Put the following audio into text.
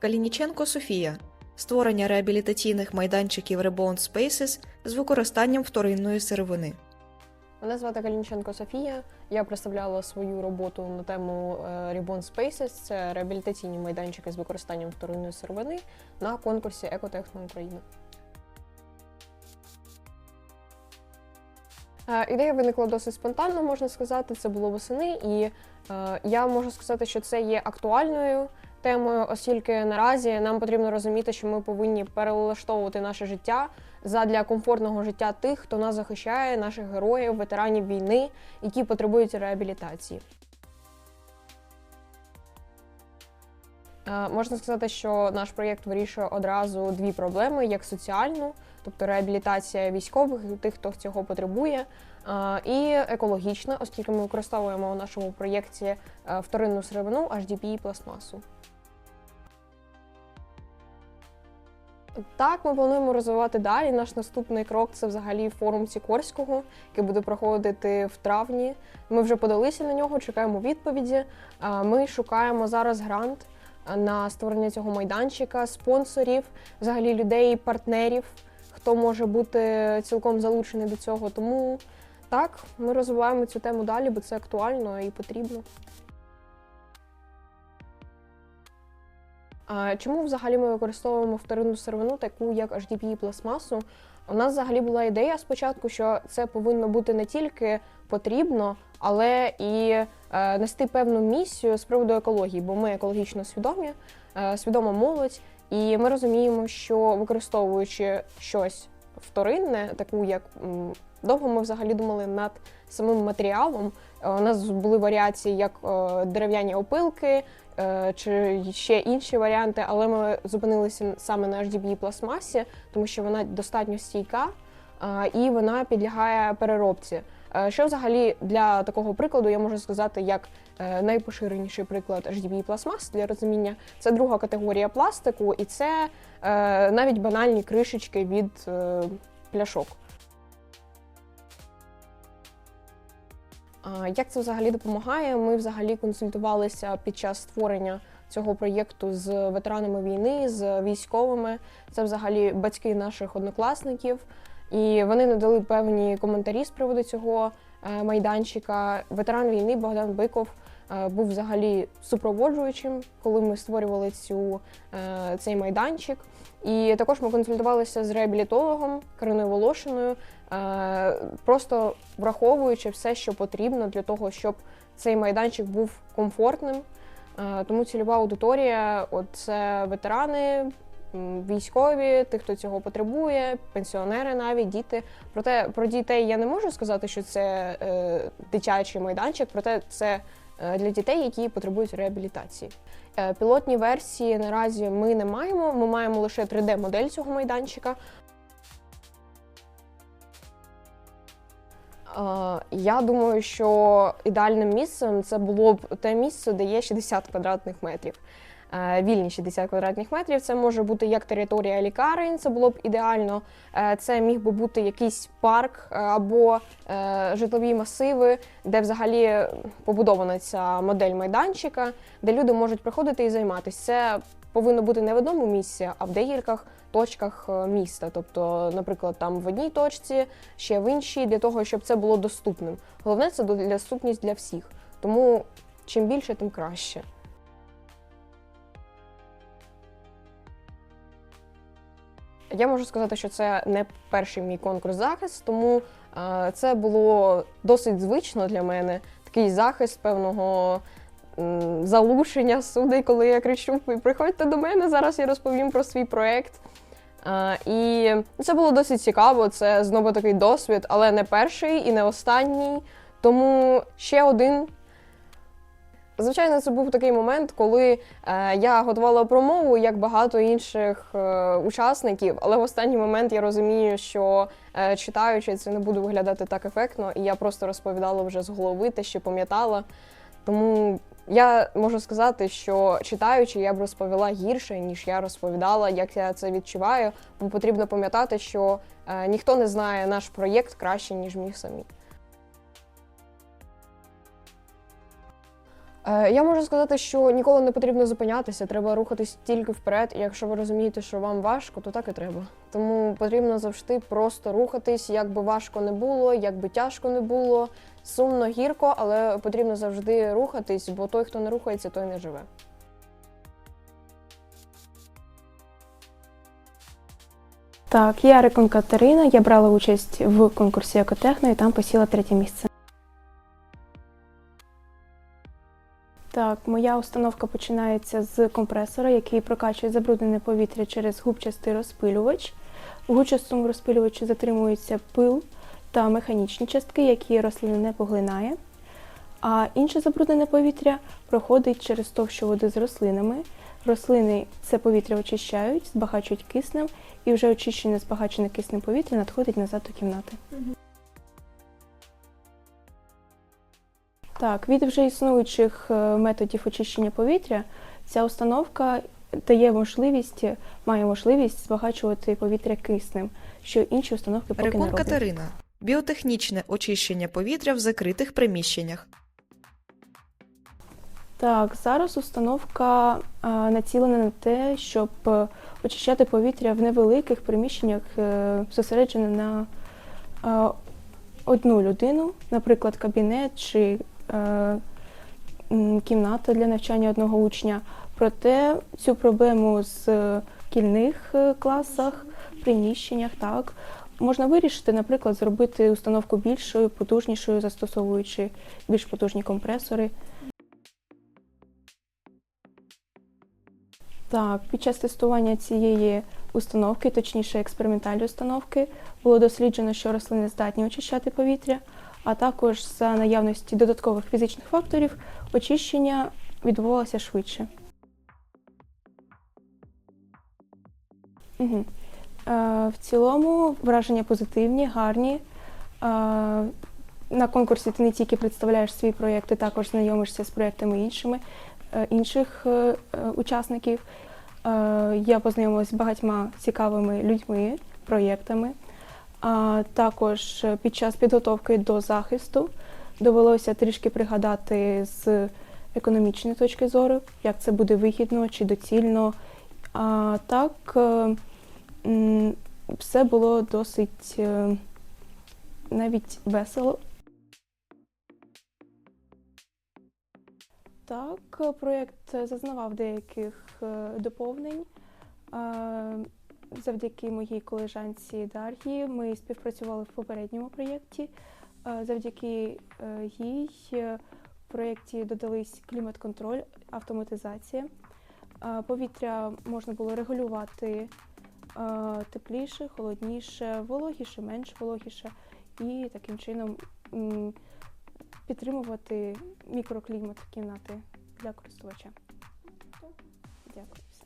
Калініченко Софія створення реабілітаційних майданчиків Reborn Spaces з використанням вторинної сировини. Мене звати Калінченко Софія. Я представляла свою роботу на тему е, Reborn Spaces. Це реабілітаційні майданчики з використанням вторинної сировини на конкурсі Екотехно України. Е, Ідея виникла досить спонтанно, можна сказати. Це було восени, і е, я можу сказати, що це є актуальною темою, оскільки наразі нам потрібно розуміти, що ми повинні перелаштовувати наше життя задля комфортного життя тих, хто нас захищає, наших героїв, ветеранів війни, які потребують реабілітації. Е, Можна сказати, що наш проєкт вирішує одразу дві проблеми: як соціальну, тобто реабілітація військових тих, хто цього потребує, е, і екологічна, оскільки ми використовуємо у нашому проєкті е, вторинну сировину HDPE і пластмасу. Так, ми плануємо розвивати далі. Наш наступний крок це взагалі форум Сікорського, який буде проходити в травні. Ми вже подалися на нього, чекаємо відповіді. Ми шукаємо зараз грант на створення цього майданчика, спонсорів, взагалі людей, партнерів, хто може бути цілком залучений до цього. Тому так, ми розвиваємо цю тему далі, бо це актуально і потрібно. Чому взагалі ми використовуємо вторинну сировину, таку як HDPE пластмасу? У нас взагалі була ідея спочатку, що це повинно бути не тільки потрібно, але і е, нести певну місію з приводу екології, бо ми екологічно свідомі, е, свідома молодь, і ми розуміємо, що використовуючи щось вторинне, таку як довго ми взагалі думали над самим матеріалом. Е, У нас були варіації як е, дерев'яні опилки, е, чи ще інші варіанти, але ми зупинилися саме на HDPE пластмасі, тому що вона достатньо стійка і вона підлягає переробці. Е, Що взагалі для такого прикладу я можу сказати, як е, найпоширеніший приклад HDPE пластмас для розуміння, це друга категорія пластику, і це е, навіть банальні кришечки від пляшок. Як це взагалі допомагає? Ми взагалі консультувалися під час створення цього проєкту з ветеранами війни, з військовими. Це взагалі батьки наших однокласників. І вони надали певні коментарі з приводу цього е, майданчика. Ветеран війни Богдан Биков е, був взагалі супроводжуючим, коли ми створювали цю, е, цей майданчик. І також ми консультувалися з реабілітологом Кариною Волошиною, просто враховуючи все, що потрібно для того, щоб цей майданчик був комфортним. Тому цільова аудиторія це ветерани, військові, тих, хто цього потребує, пенсіонери навіть, діти. Проте про дітей я не можу сказати, що це е, дитячий майданчик, проте це е, для дітей, які потребують реабілітації. Е, Пілотні версії наразі ми не маємо. Ми маємо лише 3D-модель цього майданчика. Е, Я думаю, що ідеальним місцем це було б те місце, де є 60 квадратних метрів. Е, Вільні 60 квадратних метрів. Це може бути як територія лікарень, це було б ідеально. Е, Це міг би бути якийсь парк е, або житлові масиви, де взагалі побудована ця модель майданчика, де люди можуть приходити і займатися. Це повинно бути не в одному місці, а в декількох точках міста. Тобто, наприклад, там в одній точці, ще в іншій, для того, щоб це було доступним. Головне це доступність для всіх. Тому чим більше, тим краще. Я можу сказати, що це не перший мій конкурс захист, тому е, це було досить звично для мене. Такий захист певного м, залушення суди, коли я кричу: приходьте до мене, зараз я розповім про свій проєкт. Е, і це було досить цікаво. Це знову такий досвід, але не перший і не останній. Тому ще один. Звичайно, це був такий момент, коли е, я готувала промову, як багато інших е, учасників, але в останній момент я розумію, що е, читаючи це не буде виглядати так ефектно, і я просто розповідала вже з голови те, що пам'ятала. Тому я можу сказати, що читаючи, я б розповіла гірше, ніж я розповідала, як я це відчуваю. Бо потрібно пам'ятати, що е, ніхто не знає наш проєкт краще, ніж ми самі. Я можу сказати, що ніколи не потрібно зупинятися, треба рухатись тільки вперед. І якщо ви розумієте, що вам важко, то так і треба. Тому потрібно завжди просто рухатись, як би важко не було, як би тяжко не було, сумно, гірко, але потрібно завжди рухатись, бо той, хто не рухається, той не живе. Так, я Рекун Катерина. Я брала участь в конкурсі Екотехно і там посіла третє місце. Так, моя установка починається з компресора, який прокачує забруднене повітря через губчастий розпилювач. У губчастому розпилювачі затримується пил та механічні частки, які рослина не поглинає. А інше забруднене повітря проходить через товщу води з рослинами. Рослини це повітря очищають, збагачують киснем, і вже очищене збагачене киснем повітря надходить назад до кімнати. Так, від вже існуючих е, методів очищення повітря ця установка дає можливість, має можливість збагачувати повітря киснем, що інші установки поки не роблять. Катерина. Біотехнічне очищення повітря в закритих приміщеннях. Так, зараз установка е, націлена на те, щоб е, очищати повітря в невеликих приміщеннях, зосереджене на одну людину, наприклад, кабінет чи кімната для навчання одного учня. Проте цю проблему з е, кільних е, класах, приміщеннях, так, можна вирішити, наприклад, зробити установку більшою, потужнішою, застосовуючи більш потужні компресори. Так, під час тестування цієї установки, точніше експериментальної установки, було досліджено, що рослини здатні очищати повітря, а також за наявності додаткових фізичних факторів очищення відбувалося швидше. Угу. В цілому враження позитивні, гарні. Е, на конкурсі ти не тільки представляєш свій проєкт, ти також знайомишся з проєктами іншими, е, інших учасників. Я познайомилася з багатьма цікавими людьми, проєктами. А також під час підготовки до захисту довелося трішки пригадати з економічної точки зору, як це буде вигідно чи доцільно. А так е, все було досить е, навіть весело. Так, проєкт зазнавав деяких е, доповнень. Завдяки моїй колежанці Дар'ї ми співпрацювали в попередньому проєкті. Е, Завдяки е, їй е, в проєкті додались клімат-контроль, автоматизація. Повітря можна було регулювати тепліше, холодніше, вологіше, менш вологіше, і таким чином підтримувати мікроклімат кімнати для користувача. Дякую. Все.